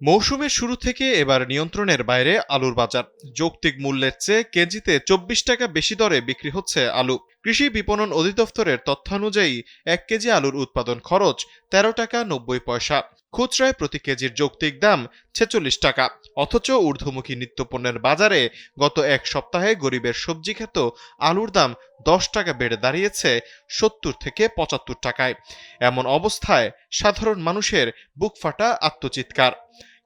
মৌসুমের শুরু থেকে এবার নিয়ন্ত্রণের বাইরে আলুর বাজার। যৌক্তিক মূল্যের চেয়ে কেজিতে চব্বিশ টাকা বেশি দরে বিক্রি হচ্ছে আলু। কৃষি বিপণন অধিদপ্তরের তথ্যানুযায়ী এক কেজি আলুর উৎপাদন খরচ তেরো টাকা নব্বই পয়সা। খুচরায় প্রতি কেজির যৌক্তিক দাম ছেচল্লিশ টাকা। অথচ ঊর্ধ্বমুখী নিত্যপণ্যের বাজারে গত এক সপ্তাহে গরিবের সবজি খেত আলুর দাম দশ টাকা বেড়ে দাঁড়িয়েছে সত্তর থেকে পঁচাত্তর টাকায়। এমন অবস্থায় সাধারণ মানুষের বুক ফাটা আত্মচিৎকার।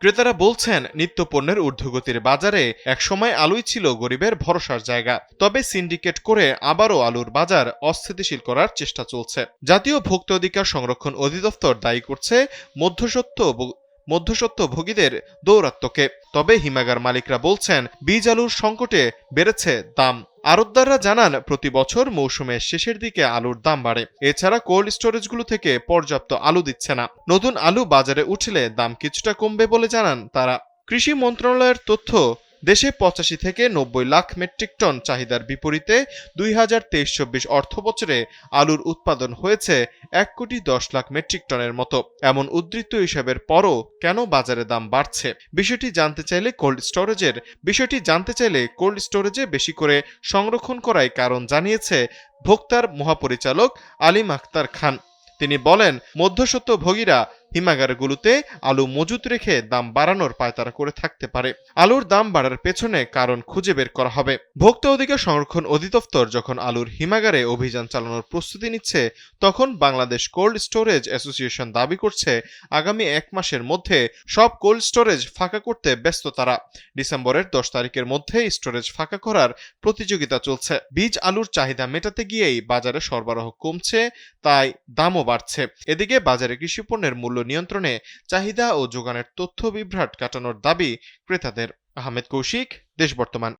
ক্রেতারা বলছেন, নিত্যপণ্যের ঊর্ধ্বগতির বাজারে একসময় আলুই ছিল গরিবের ভরসার জায়গা। তবে সিন্ডিকেট করে আবারও আলুর বাজার অস্থিতিশীল করার চেষ্টা চলছে। জাতীয় ভোক্তা অধিকার সংরক্ষণ অধিদপ্তর দায়ী করছে মধ্যসত্ত্ব ভোগীদের দৌরাত্ম্যকে। তবে হিমাগার মালিকরা বলছেন, বীজ আলুর সংকটে বেড়েছে দাম। আড়তদাররা জানান, প্রতি বছর মৌসুমের শেষের দিকে আলুর দাম বাড়ে। এছাড়া কোল্ড স্টোরেজগুলো থেকে পর্যাপ্ত আলু দিচ্ছে না। নতুন আলু বাজারে উঠলে দাম কিছুটা কমবে বলে জানান তারা। কৃষি মন্ত্রণালয়ের তথ্য দেশে পঁচাশি থেকে নব্বই লাখ মেট্রিক টন চাহিদার বিপরীতে দুই হাজার তেইশ চব্বিশ অর্থ বছরে আলুর উৎপাদন হয়েছে এক কোটি দশ লাখ মেট্রিক টনের মতো। এমন উদ্ধৃত হিসাবের পরও কেন বাজারে দাম বাড়ছে? বিষয়টি জানতে চাইলে কোল্ড স্টোরেজের বিষয়টি জানতে চাইলে কোল্ড স্টোরেজে বেশি করে সংরক্ষণ করাই কারণ জানিয়েছে ভোক্তার মহাপরিচালক আলিম আখতার খান। তিনি বলেন মধ্যসত্ত্ব ভোগীরা হিমাগারগুলোতে আলু মজুত রেখে দাম বাড়ানোর পায়তারা করে থাকতে পারে। আলুর দাম বাড়ার পেছনে কারণ খুঁজে বের করা হবে। ভোক্তা অধিকার সংরক্ষণ অধিদপ্তর যখন আলুর হিমাগারে অভিযান চালানোর প্রস্তুতি নিচ্ছে, তখন বাংলাদেশ কোল্ড স্টোরেজ অ্যাসোসিয়েশন দাবি করছে, আগামী এক মাসের মধ্যে সব কোল্ড স্টোরেজ ফাঁকা করতে ব্যস্ত তারা। ডিসেম্বরের দশ তারিখের মধ্যে স্টোরেজ ফাঁকা করার প্রতিযোগিতা চলছে। বীজ আলুর চাহিদা মেটাতে গিয়েই বাজারে সরবরাহ কমছে, তাই দামও বাড়ছে। এদিকে বাজারে কৃষিপণ্যের মূল্য নিয়ন্ত্রণে চাহিদা ও যোগানের তথ্য বিভ্রাট কাটানোর দাবি ক্রেতাদের। আহমেদ কৌশিক দেশ বর্তমান।